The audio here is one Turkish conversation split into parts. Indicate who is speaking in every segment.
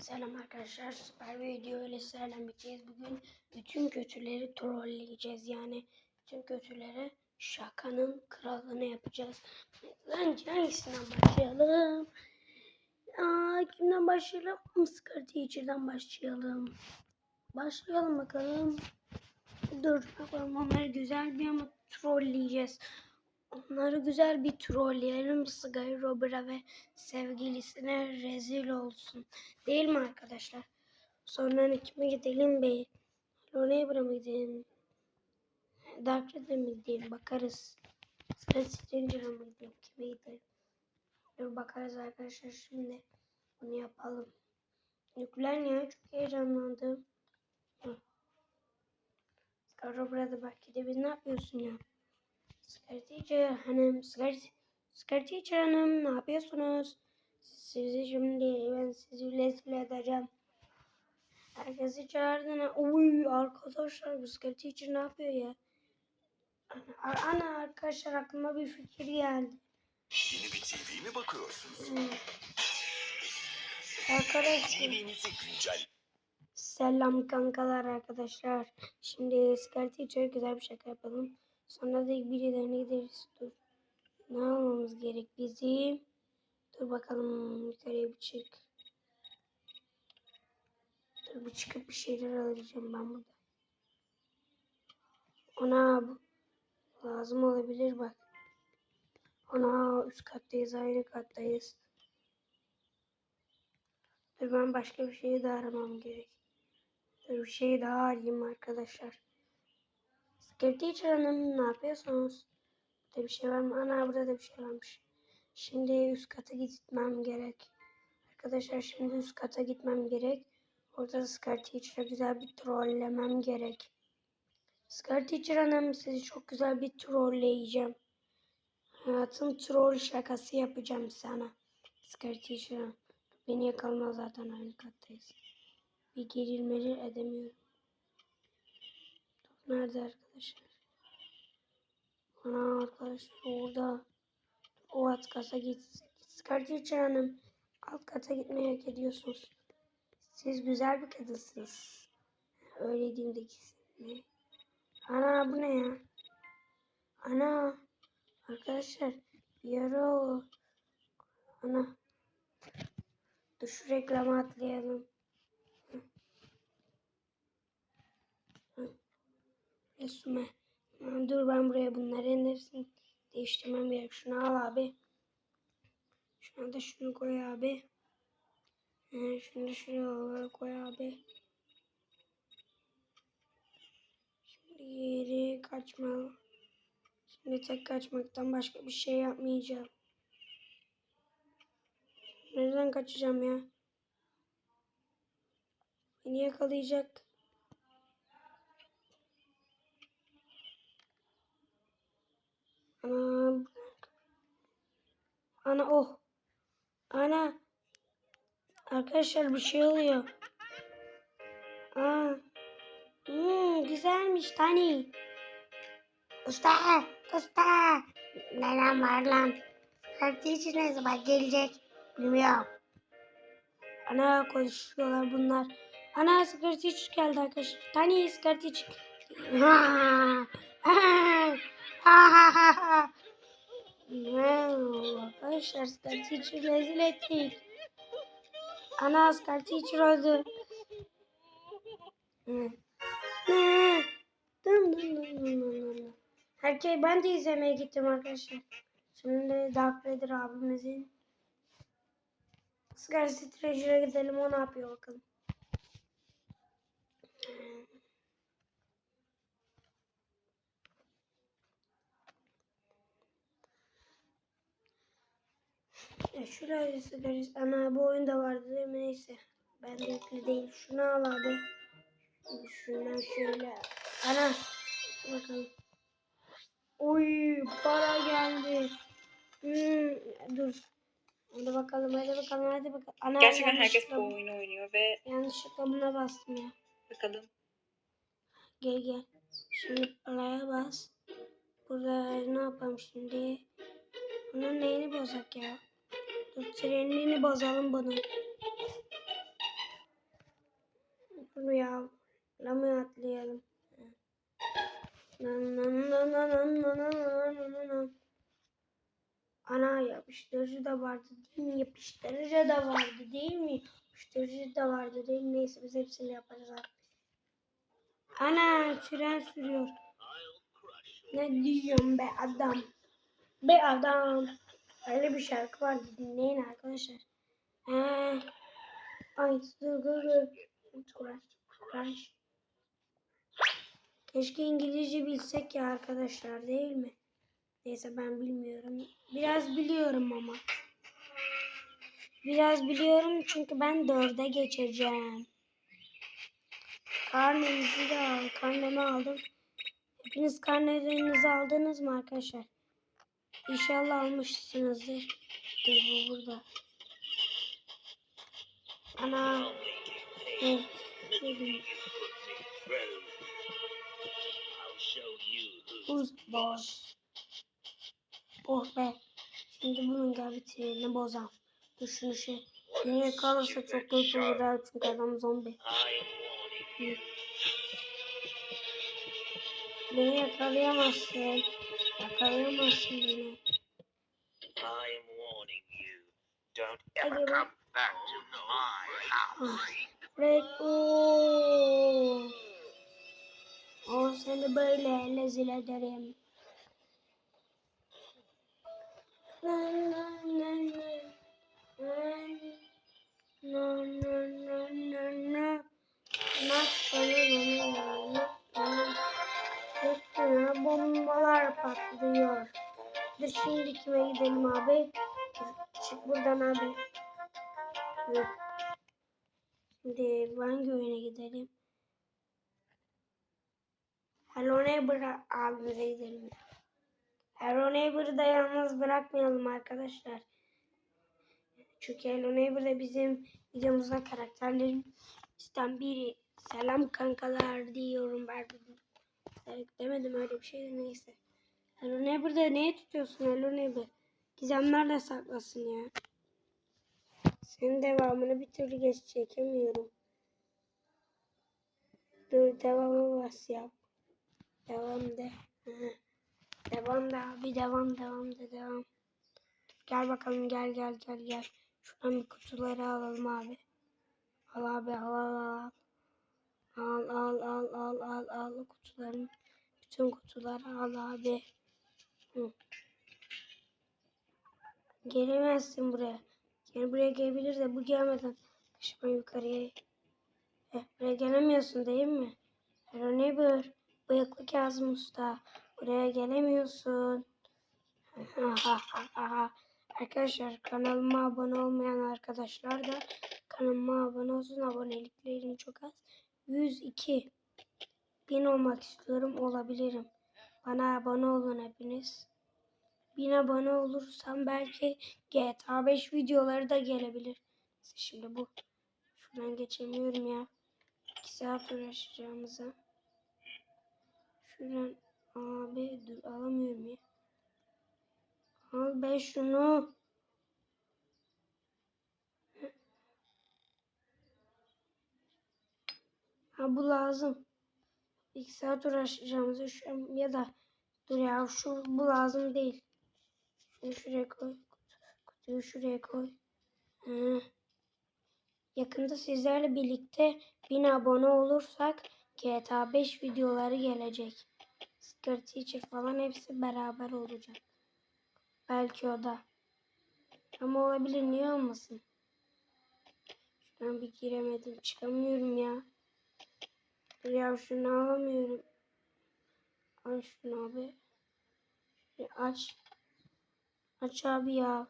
Speaker 1: Selam arkadaşlar. Süper bir video ile sizlerle birlikteyiz. Bugün bütün kötüleri trolleyeceğiz. Yani bütün kötülere şakanın kralını yapacağız. Bence hangisinden başlayalım? Aa, kimden başlayalım? Mısır Teacher'dan başlayalım. Başlayalım bakalım. Dur bakalım onları güzel bir ama trolleyeceğiz. Onları güzel bir trolleyelim. Sky Robert'a ve sevgilisine rezil olsun. Değil mi arkadaşlar? Sonra kime gidelim be? Loneybra mı gidelim? Dark Riddle mi gidelim? Bakarız. Sky Stranger'a mı gidelim? Kime gidelim? Dur bakarız arkadaşlar şimdi. Bunu yapalım. Yüklen ya. Çok heyecanlandım. Hı. Sky Robert'a belki de ne yapıyorsun ya? Scar Teacher hanım, Scar, Scar Teacher hanım ne yapıyorsunuz? Sizi şimdi ben sizi rezil edeceğim. Herkesi çağırdın. Uy arkadaşlar bu Scar Teacher ne yapıyor ya? Ana, ana arkadaşlar aklıma bir fikir geldi.
Speaker 2: Yeni bir TV mi bakıyorsunuz?
Speaker 1: Hmm. Arkadaşlar
Speaker 2: TV'nizi güncel.
Speaker 1: selam kankalar arkadaşlar. Şimdi Scar Teacher güzel bir şaka yapalım. Sonra da birilerine gideriz. Dur. Ne almamız gerek bizim? Dur bakalım yukarıya bir çık. Dur bir çıkıp bir şeyler alacağım ben burada. Ona bu lazım olabilir bak. Ana üst kattayız aynı kattayız. Dur ben başka bir şey de aramam gerek. Dur bir şey daha arayayım arkadaşlar. Security Teacher Hanım ne yapıyorsunuz? Burada bir şey var mı? Ana burada da bir şey varmış. Şimdi üst kata gitmem gerek. Arkadaşlar şimdi üst kata gitmem gerek. Orada da Scar Teacher'a güzel bir trollemem gerek. Scar Teacher Hanım sizi çok güzel bir trolleyeceğim. Hayatım troll şakası yapacağım sana. Scar Teacher. Beni yakalama zaten aynı kattayız. Bir gerilmeli edemiyorum. Nerede arkadaşlar? Ana arkadaşlar orada. O alt kata git. Scarteacher Hanım. Alt kata gitmeyi hak ediyorsunuz. Siz güzel bir kadınsınız. Öyle diyeyim de? Ana bu ne ya? Ana. Arkadaşlar bir ara o. Ana. Dur şu reklamı atlayalım. Resume. Dur ben buraya bunların hepsini değiştirmem gerek. Şunu al abi. Şuna da şunu koy abi. Şunu da şuraya koy abi. Şimdi geri kaçma. Şimdi tek kaçmaktan başka bir şey yapmayacağım. Nereden kaçacağım ya? Beni yakalayacak. Ana. Oh. Ana. Arkadaşlar bir şey oluyor. Aa. Hmm, güzelmiş Tani. Usta. Usta. Nenem var lan. Kardeşi ne zaman gelecek? Bilmiyorum. Ana konuşuyorlar bunlar. Ana sigara geldi arkadaşlar. Tani ha ha. Wow, arkadaşlar Scar Teacher rezil ettik. Ana Scar Teacher öldü. Hı. Dın dın dın dın dın dın. Herkes ben de izlemeye gittim arkadaşlar. Şimdi Dark Vader abimizin Scar Teacher'a gidelim o ne yapıyor bakalım. Ya şuraya sıkarız. Ana bu oyunda vardı değil mi? Neyse. Ben de yüklü değil. Şunu al abi. Şundan şöyle. Ana. Bakalım. Oy para geldi. Hmm, dur. Hadi bakalım hadi bakalım hadi bakalım. Ana,
Speaker 3: Gerçekten herkes bu oyunu oynuyor ve
Speaker 1: Yanlışlıkla buna bastım ya.
Speaker 3: bakalım.
Speaker 1: Gel gel. Şimdi paraya bas. Burada ne yapalım şimdi? Bunun neyini bozak ya? Trenini bazalım bunu. Bunu ya. Lama atlayalım. Ana yapıştırıcı da vardı değil mi? Yapıştırıcı da vardı değil mi? Yapıştırıcı da vardı değil mi? Neyse biz hepsini yaparız artık. Ana tren sürüyor. Ne diyorum be adam? Be adam. Öyle bir şarkı vardı dinleyin arkadaşlar. Ee, ay. Keşke İngilizce bilsek ya arkadaşlar değil mi? Neyse ben bilmiyorum. Biraz biliyorum ama. Biraz biliyorum çünkü ben dörde geçeceğim. Karnenizi de al. Karnemi aldım. Hepiniz karnelerinizi aldınız mı arkadaşlar? İnşallah almışsınızdır. Dur bu burada. Ana. Ne? Ne? Buz boz. Oh be. Şimdi bunun gel bitirini bozalım. Dur şunu şey. Yine kalırsa çok kötü olur çünkü adam zombi. Beni yakalayamazsın. Yakalayamazsın beni.
Speaker 3: I am warning you. Don't ever come back to my house.
Speaker 1: Red ooo. O seni böyle rezil ederim. Na na na na. Na na na na na. Na na na na na. Üstüne bombalar patlıyor. Dur şimdi kime gidelim abi? Çık buradan abi. Şimdi hangi oyuna gidelim? Hello Neighbor abimize gidelim. Hello Neighbor'ı da yalnız bırakmayalım arkadaşlar. Çünkü Hello Neighbor da bizim videomuzda karakterlerimizden biri. Selam kankalar diyorum ben. Demedim öyle bir şey de neyse. Hello Neighbor'da neye tutuyorsun Hello Neighbor? Gizemler de saklasın ya. Senin devamını bir türlü geç çekemiyorum. Dur devamı bas yap. Devam de. Devam da abi devam devam de devam. Gel bakalım gel gel gel gel. Şuradan bir kutuları alalım abi. Al abi al al al. Al al al al al al kutuların. Bütün kutuları al abi. Hı. Gelemezsin buraya. Yani buraya gelebilir de bu gelmeden taşıma yukarıya. Eh, buraya gelemiyorsun değil mi? Hello neighbor. Bıyıklı Kazım Usta. Buraya gelemiyorsun. Arkadaşlar kanalıma abone olmayan arkadaşlar da kanalıma abone olsun. Aboneliklerim çok az. 102 bin olmak istiyorum. Olabilirim. Bana abone olun hepiniz. 1000 abone olursam belki GTA 5 videoları da gelebilir. Şimdi bu. Şuradan geçemiyorum ya. 2 saat uğraşacağımıza. Şuradan abi dur alamıyorum ya. Al be şunu. Ha bu lazım. 2 saat uğraşacağımıza şu ya da dur ya şu bu lazım değil. Şunu şuraya koy. Kutuyu şuraya koy. Hı. Yakında sizlerle birlikte 1000 abone olursak GTA 5 videoları gelecek. Skirt Teacher falan hepsi beraber olacak. Belki o da. Ama olabilir niye olmasın? Şuradan bir giremedim. Çıkamıyorum ya. Ya şunu alamıyorum. Al şunu abi. Şurayı aç. Aç abi ya.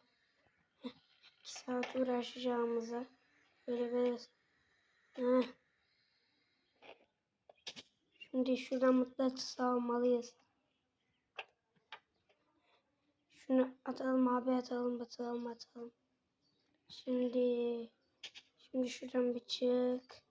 Speaker 1: Heh, İki saat uğraşacağımıza. Böyle böyle. Heh. Şimdi şuradan mıknatıs almalıyız. Şunu atalım abi atalım atalım atalım. Şimdi şimdi şuradan bir çık.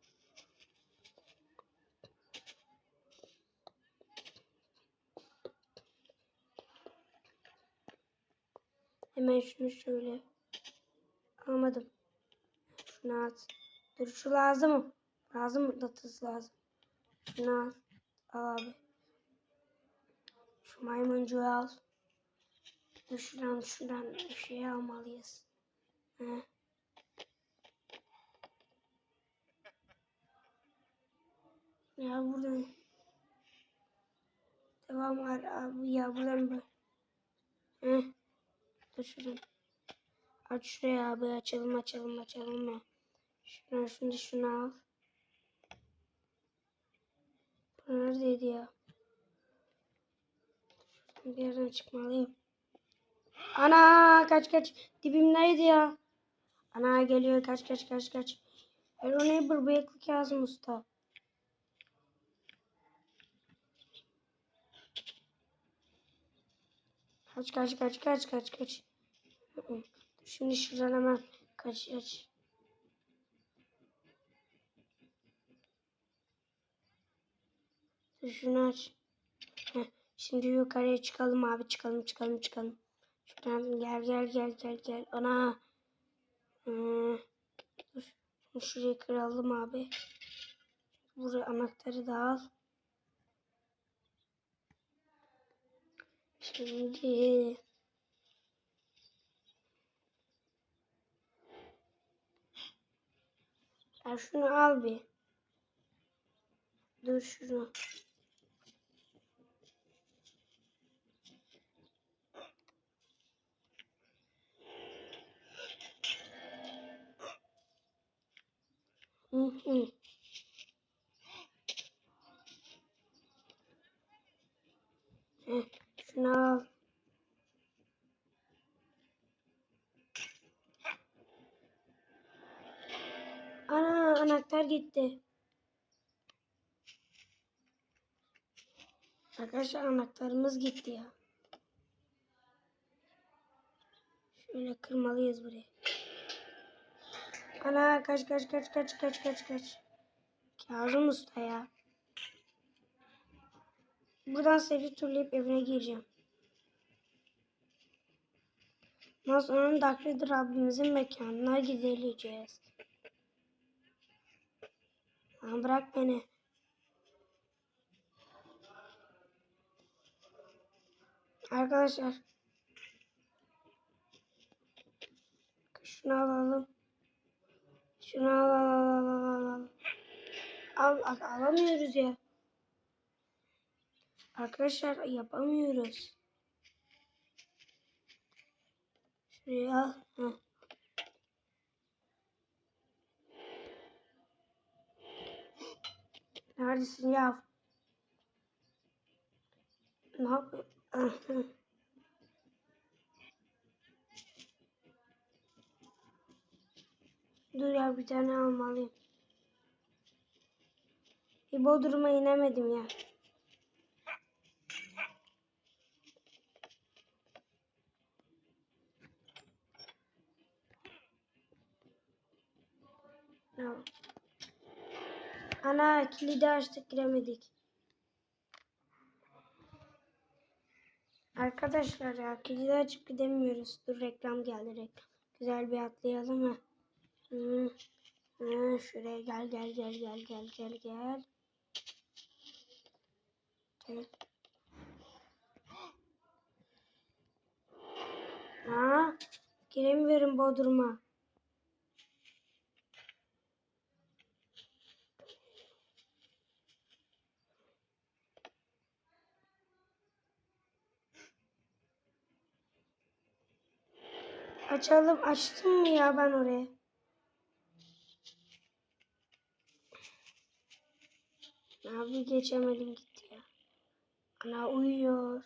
Speaker 1: Hemen şunu şöyle. Almadım. Şunu at. Dur şu lazım mı? Lazım mıknatıs lazım. Şunu al. Al abi. Şu maymuncuğu al. Dur şuradan şuradan şey almalıyız. He. Ya buradan devam var abi ya buradan böyle. Heh. Şuradan. Aç şuraya abi açalım açalım açalım ya. Şuradan şimdi şunu al. Bu neredeydi ya? Şuradan bir yerden çıkmalıyım. Ana kaç kaç. Dibimdeydi ya. Ana geliyor kaç kaç kaç kaç. Hello neighbor bıyıklı Kazım Usta. Kaç kaç kaç kaç kaç kaç. Şimdi şuradan hemen kaç kaç. Şunu aç. Şimdi yukarıya çıkalım abi çıkalım çıkalım çıkalım. Şuradan gel gel gel gel gel. Ana. Hmm. Dur. Şurayı kıralım abi. Buraya anahtarı da al. Şimdi ya şunu al bir. Dur şunu. Hı hı. Heh, şunu al. Ana anahtar gitti. Arkadaşlar anahtarımız gitti ya. Şöyle kırmalıyız burayı. Ana kaç kaç kaç kaç kaç kaç kaç. Kazım Usta ya. Buradan seri turlayıp evine gireceğim. Sonra Dark Rider abimizin mekanına gideceğiz. Lan bırak beni. Arkadaşlar. Şunu alalım. Şunu al al al al al al. Al, al alamıyoruz ya. Arkadaşlar yapamıyoruz. Şuraya. Heh. Neredesin ya? Ne yapıyorsun? Dur ya bir tane almalıyım. Bir Bodrum'a inemedim ya. Ana kilidi açtık giremedik. Arkadaşlar ya kilidi açıp gidemiyoruz. Dur reklam geldi reklam. Güzel bir atlayalım ha. Hı. Hı, şuraya gel gel gel gel gel gel gel. Gel. Aa, giremiyorum Bodrum'a. Açalım. Açtım mı ya ben oraya? Abi geçemedim gitti ya. Ana uyuyor.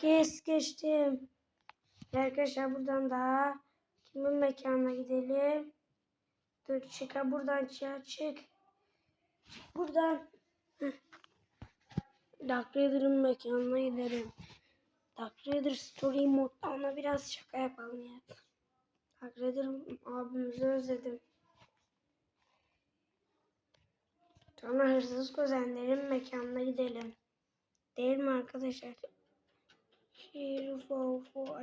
Speaker 1: Geç geçtim. Arkadaşlar buradan da kimin mekanına gidelim? Dur çık buradan çık çık. Buradan. Dark Raider'ın mekanına gidelim. Dark Raider Story modda ona biraz şaka yapalım ya. Dark Raider abimizi özledim. Sonra hırsız kuzenlerin mekanına gidelim. Değil mi arkadaşlar? For for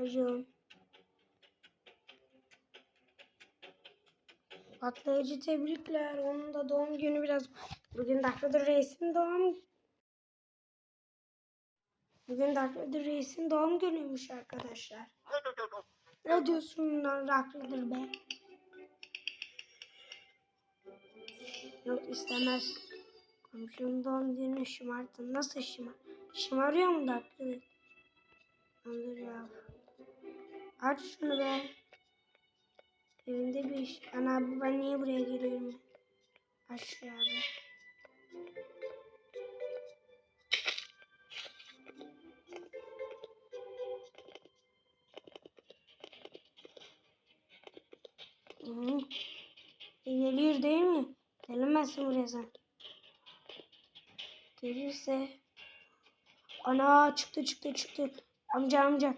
Speaker 1: Patlayıcı tebrikler. Onun da doğum günü biraz. Bugün Dakikadır Reis'in doğum Bugün Dakikadır Reis'in doğum günüymüş arkadaşlar. Ne diyorsun lan Dakikadır be? Yok istemez. Komşunun doğum gününü şımartın. Nasıl şımar? Şımarıyor mu Dakikadır? Dur ya. Aç şunu be. Evinde bir iş. Ana abi ben niye buraya giriyorum? Aşağı abi. Hı. Geliyor değil mi? Gelemezsin buraya sen. Gelirse. Ana çıktı çıktı çıktı. Amca amca.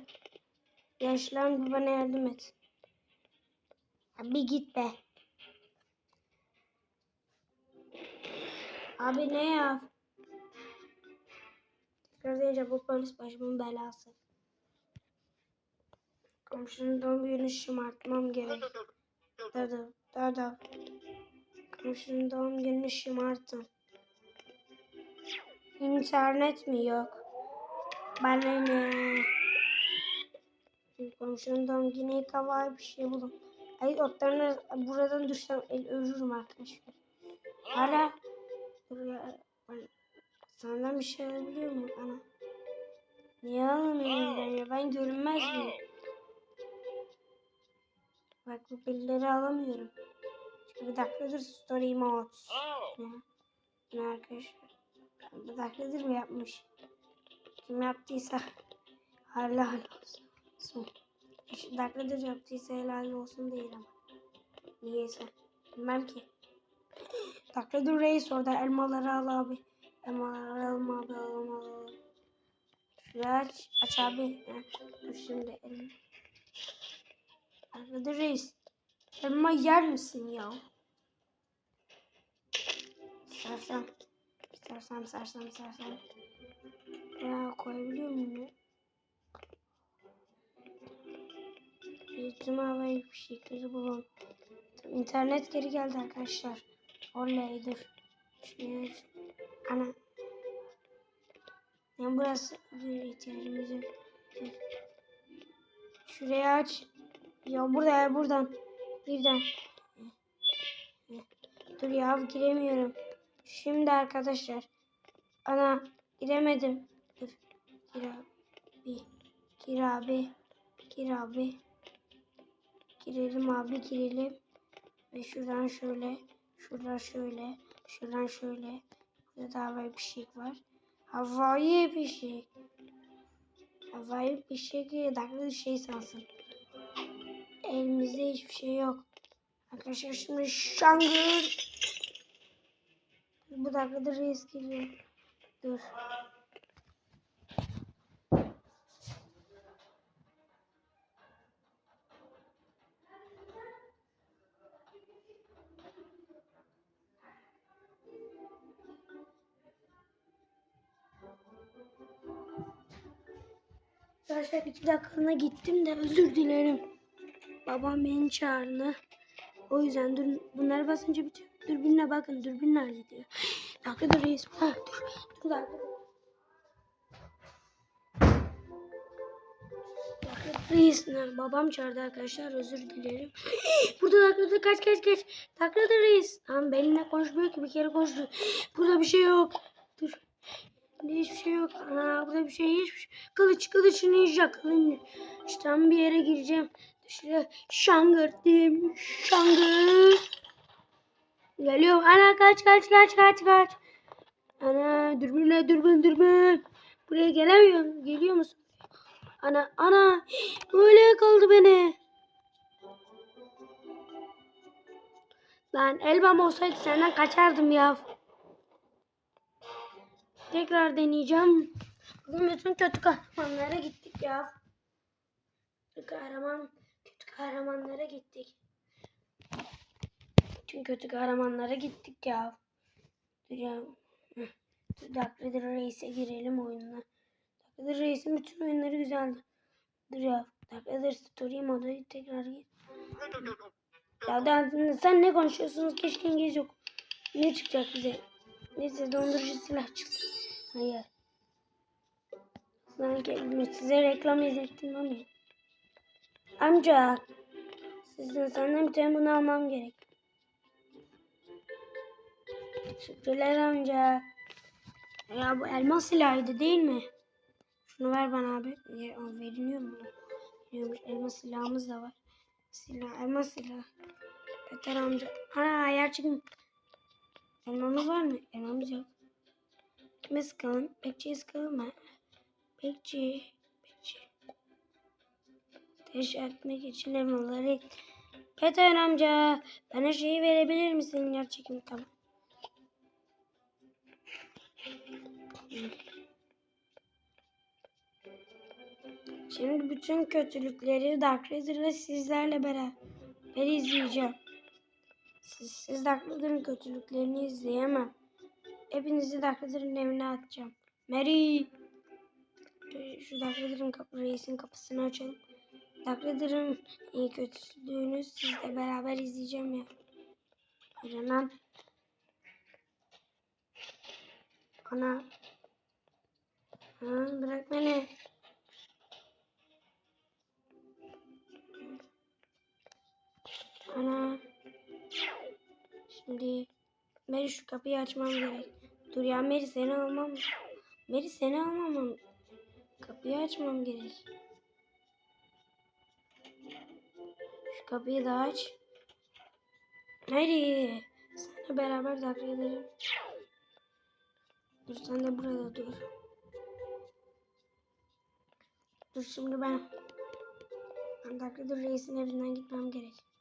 Speaker 1: Yaşlan bana yardım et. Abi git be. Abi ne ya? Tekrar bu polis başımın belası. Komşunun doğum gününü şımartmam gerek. Dada, dada. Komşunun doğum gününü şımartın. İnternet mi yok? Bana ne? Komşunun doğum günü kavai bir şey bulun. Ay otlarını buradan düşsem el ölürüm arkadaşlar. Hala dur ya, ben senden bir şey alabiliyor muyum ana? Niye alamıyorum ben ya? Ben görünmez miyim? Bak bu bilgileri alamıyorum. Çünkü bir dakikadır story mode.
Speaker 3: Oh,
Speaker 1: Ya. Ne arkadaşlar? Bir dakikadır mı yapmış? Kim yaptıysa hala hala olsun. Dakikadır yaptıysa helal olsun değil ama. Niyeyse. Bilmem ki. Dakikadır reis orada elmaları al abi. Elmaları alma abi alma al. Şurayı aç. Aç abi. Dur şimdi elma. Dakikadır reis. Elma yer misin ya? Sersem. Sersem sersem sersem. Ya koyabiliyor muyum ya? Eğitim havayı bir şekilde bulun. İnternet geri geldi arkadaşlar. Oley dur. Şuraya ana. Yani burası ihtiyacımız yok. Şurayı aç. Ya burada ya buradan. Birden. Dur ya giremiyorum. Şimdi arkadaşlar. Ana giremedim. Dur. Gir abi. Gir abi. Gir. Girelim abi girelim. Ve şuradan şöyle. Şuradan şöyle. Şuradan şöyle. Burada da havai fişek var. Havai fişek. Havai fişek dakika şey sansın. Elimizde hiçbir şey yok. Arkadaşlar şimdi şangır. Bu dakikada reis geliyor. Dur. Arkadaşlar iki dakikalığına gittim de özür dilerim. Babam beni çağırdı. O yüzden dur, bunları basınca bitiyor. Dürbünle bakın dürbün nerede diyor. Dakika reis. Ha, dur. Dur. Dakika reis. Babam çağırdı arkadaşlar özür dilerim. Burada dakikada kaç kaç kaç. Dakikada reis. Tamam benimle konuşmuyor ki bir kere konuştu. Burada bir şey yok. Dur. Hiçbir şey yok. Ana burada bir şey hiçbir şey. Kılıç kılıç ninja kılıç. İşte bir yere gireceğim. Şöyle şangır diyeyim. Şangır. Geliyorum. Ana kaç kaç kaç kaç kaç. Ana dürbünle dürbün dürbün. Buraya gelemiyorum. Geliyor musun? Ana ana. Böyle yakaladı beni. Lan elbam olsaydı senden kaçardım ya. Tekrar deneyeceğim. Bugün bütün kötü kahramanlara gittik ya. Kötü kahraman, kötü kahramanlara gittik. Bütün kötü kahramanlara gittik ya. Dur ya. Heh. Dur Dark Vader Reis'e girelim oyununa. Dark Vader Reis'in bütün oyunları güzeldi. Dur ya. Dark Vader Story modu tekrar gir. Ya da sen ne konuşuyorsunuz? Keşke İngilizce yok. Ne çıkacak bize? Neyse dondurucu silah çıksın. Hayır. Sanki size reklam izlettim ama. Amca. Sizin senden bir tane bunu almam gerek. Teşekkürler amca. Ya bu elma silahıydı değil mi? Şunu ver bana abi. Ya, veriliyor mu? Veriyormuş. Elma silahımız da var. Silah, elma silah. Peter amca. Ana yer çıkın. Elmamız var mı? Elmamız yok. Kime sıkalım? Bekçiye sıkalım mı? Bekçi. Bekçi. Ateş etmek için elmaları. Peter amca. Bana şeyi verebilir misin? Yer çekim tamam. Şimdi bütün kötülükleri Dark Razor'la sizlerle beraber izleyeceğim. Siz, siz Dark Razor'ın kötülüklerini izleyemem. Hepinizi Dark Razor'ın evine atacağım. Mary! Şu- Şu Dark Razor'ın kapı, reisin kapısını açalım. Dark Razor'ın iyi kötülüğünü sizle beraber izleyeceğim ya. Aranan. Ana. Ha, bırak beni. Ana. Şimdi Mary şu kapıyı açmam gerek. Dur ya Mary seni almam. Mary seni almamam. Kapıyı açmam gerek. Şu kapıyı da aç. Mary. Sana beraber dakika edelim. Dur sen de burada dur. Dur şimdi ben. Ben dakikadır reisin evinden gitmem gerek.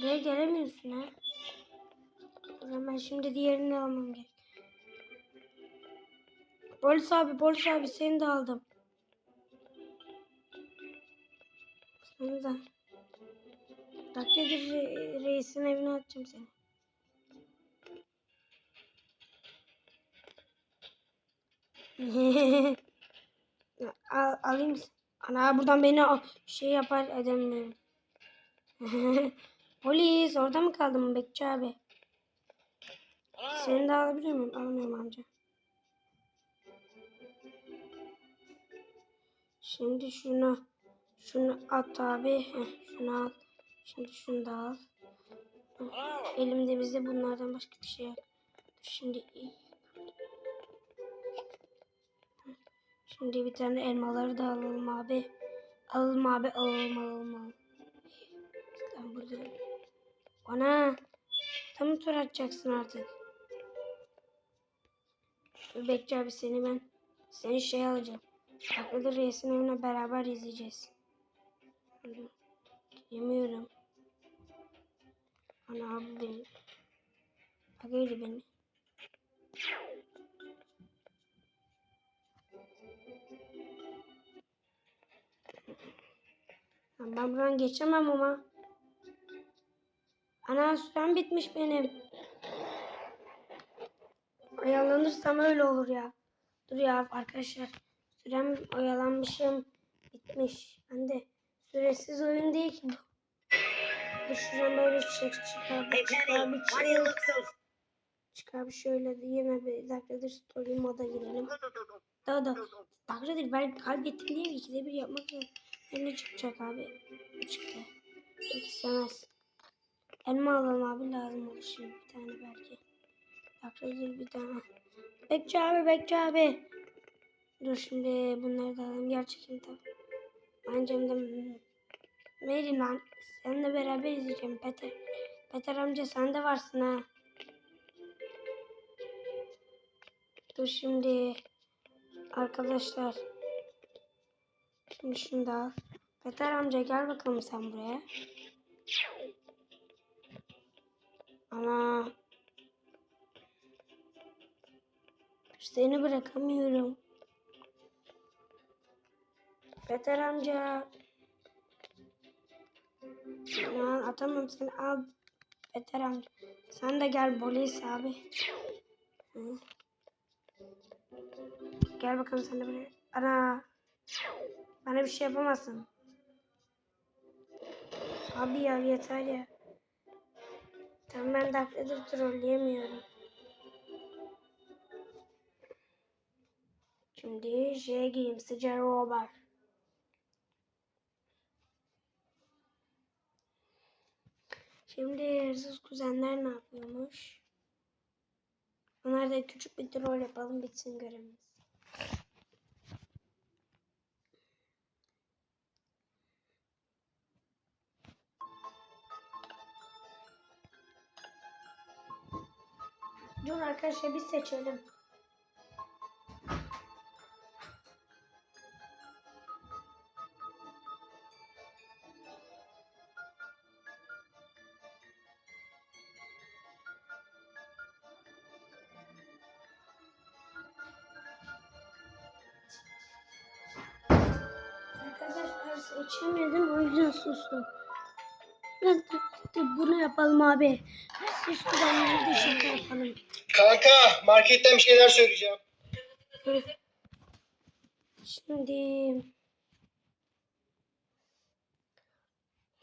Speaker 1: Buraya gelemiyorsun ha. O zaman şimdi diğerini almam gerek. Polis abi, polis abi seni de aldım. Seni de. Dakikadır re- reisin evine atacağım seni. Al, alayım. Ana buradan beni şey yapar edemiyorum. Polis orada mı kaldın Bekçi abi? Seni de alabilir miyim? Alamıyorum amca. Şimdi şunu şunu at abi. Heh, şunu al. Şimdi şunu da al. Elimde bizde bunlardan başka bir şey yok. Şimdi Şimdi bir tane elmaları da alalım abi. Alalım abi alalım alalım alalım. Sen burada. Bana tam tur atacaksın artık. Bekle abi seni ben. Seni şey alacağım. Aklıdır reisin evine beraber izleyeceğiz. Yemiyorum. Ana abi beni. Bak öyle beni. Ben buradan geçemem ama. Ana sürem bitmiş benim. Oyalanırsam öyle olur ya. Dur ya arkadaşlar. Sürem oyalanmışım. Bitmiş. Ben de süresiz oyun değil ki bu. Dur şuradan böyle çık çıkar.
Speaker 3: Hey
Speaker 1: Çıkar bir
Speaker 3: why do you
Speaker 1: çık.
Speaker 3: look so
Speaker 1: Çıkar bir şöyle de yine bir dakikadır story moda girelim. Daha da dakikadır ben kaybettim diye bir ikide bir yapmak zorunda. Ne çıkacak abi? Çıktı. Pek istemez. Elma alalım abi lazım olur şimdi bir tane belki. Dakikadır bir tane. Bekçi abi bekçi abi. Dur şimdi bunları da alalım. Gerçekten tabii. Bence de Mary lan seninle beraber izleyeceğim Peter. Peter amca sen de varsın ha. Dur şimdi arkadaşlar. Şimdi şunu da al. Peter amca gel bakalım sen buraya. Ana. Seni bırakamıyorum. Peter amca. Lan atamam seni al. Peter amca. Sen de gel polis abi. Hı. Gel bakalım sen de buraya. Ana. Bana bir şey yapamazsın. Abi ya yeter ya. Tamam ben dakikadır trolleyemiyorum. Şimdi şey giyeyim sıcak robar. Şimdi hırsız kuzenler ne yapıyormuş? Onlar da küçük bir troll yapalım bitsin görevimiz. Dur arkadaşlar biz seçelim. Arkadaşlar seçemedim o yüzden sustum. Bunu yapalım abi. Siz kuzenleri de şaka yapalım.
Speaker 4: Kanka marketten bir şeyler söyleyeceğim.
Speaker 1: Şimdi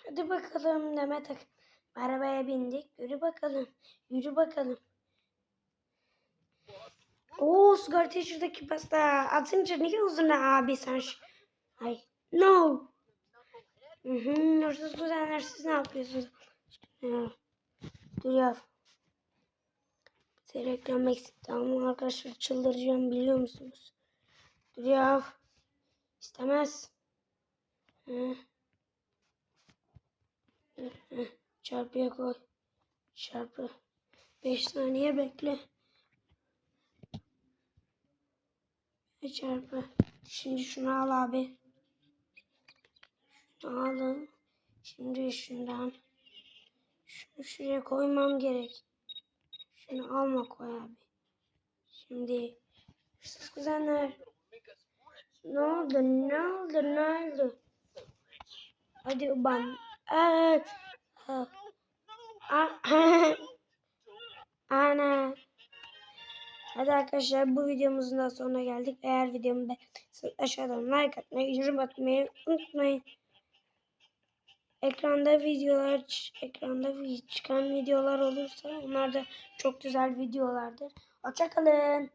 Speaker 1: hadi bakalım Demet Ak- Arabaya bindik. Yürü bakalım. Yürü bakalım. Oo sigara şuradaki pasta. Atınca niye uzun abi sen? Ay no. Hı hı. Hırsız kuzenler siz ne yapıyorsunuz? Ya. Size reklam eksik. Tamam arkadaşlar çıldıracağım biliyor musunuz? Dur ya. İstemez. Hı, hı. Çarpıya koy. Çarpı. 5 saniye bekle. Çarpı. Şimdi şunu al abi. Şunu alın. Şimdi şundan. Şunu şuraya koymam gerek. Şunu alma koy abi. Şimdi hırsız kuzenler. Ne oldu? Ne oldu? Ne oldu? Hadi uban. Evet. Ana. Hadi arkadaşlar bu videomuzun da sonuna geldik. Eğer videomu beğendiyseniz aşağıdan like atmayı, yorum atmayı unutmayın. Ekranda videolar, ekranda çıkan videolar olursa onlar da çok güzel videolardır. Hoşçakalın.